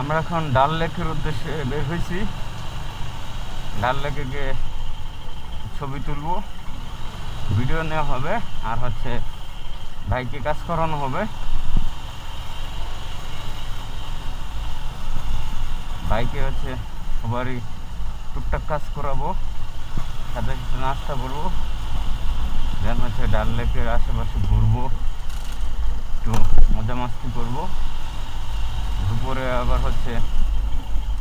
আমরা এখন ডাল লেকের উদ্দেশ্যে বের হয়েছি। ডাল লেকে গিয়ে ছবি তুলবো, ভিডিও নেওয়া হবে, আর হচ্ছে ভাইকে কাজ করানো হবে। বাইকে হচ্ছে সবারই টুকটাক কাজ করাবো, সাথে সাথে নাস্তা করব, দেন হচ্ছে ডাল লেকের আশেপাশে ঘুরবো, একটু মজা মাস্তি করব। দুপুরে আবার হচ্ছে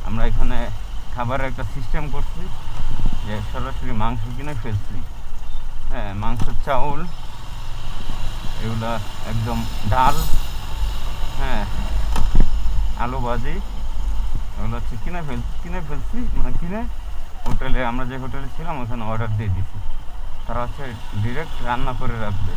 আমরা এখানে খাবারের একটা সিস্টেম করছি যে সরাসরি মাংস কিনে ফেলছি। হ্যাঁ মাংসের চাউল, এগুলা একদম ডাল হ্যাঁ আলু ভাজি, এগুলো হচ্ছে কিনে ফেল, কিনে ফেলছি মানে কিনে হোটেলে, আমরা যে হোটেলে ছিলাম, ওখানে অর্ডার দিয়ে দিছি। তারা হচ্ছে ডিরেক্ট রান্না করে রাখবে।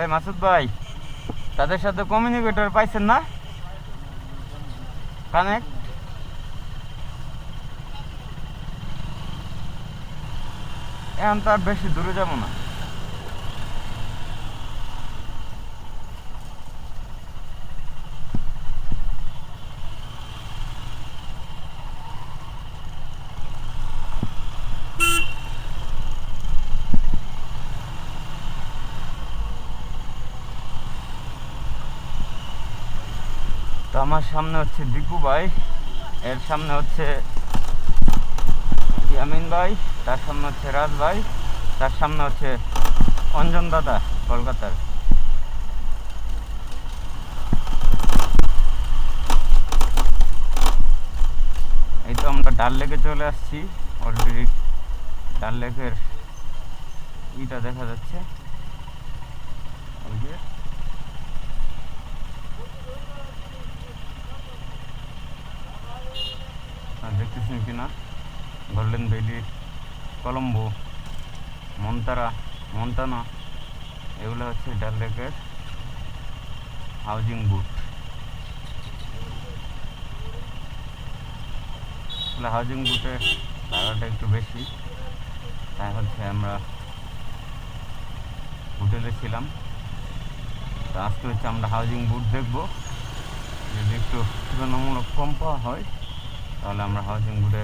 এই মাসুদ ভাই, তাদের সাথে কমিউনিকেটর পাইছেন না? কানেক্ট এখন তো আর বেশি দূরে যাব না। তো আমার সামনে হচ্ছে দীপু ভাই, এর সামনে হচ্ছে ইয়ামিন ভাই, তার সামনে হচ্ছে রাজ ভাই, তার সামনে হচ্ছে অঞ্জন দাদা কলকাতার। এই তো আমরা ডাল লেকে চলে আসছি অলরেডি ডাল লেকের ইটা দেখা যাচ্ছে। ওই যে। দেখতেছেন কিনা? গোল্ডেন ভ্যালি কলম্বো, মন্তারা, মন্তানা, এগুলো হচ্ছে ডাল লেকের হাউজিং বুট। আসলে হাউজিং বুটে ভাড়াটা একটু বেশি, তাই হচ্ছে আমরা হোটেলে ছিলাম। তো আজকে হচ্ছে আমরা হাউজিং বুট দেখব। যদি একটু তুলনামূলক কম পাওয়া হয় তাহলে আমরা হাউসিং বোর্ডে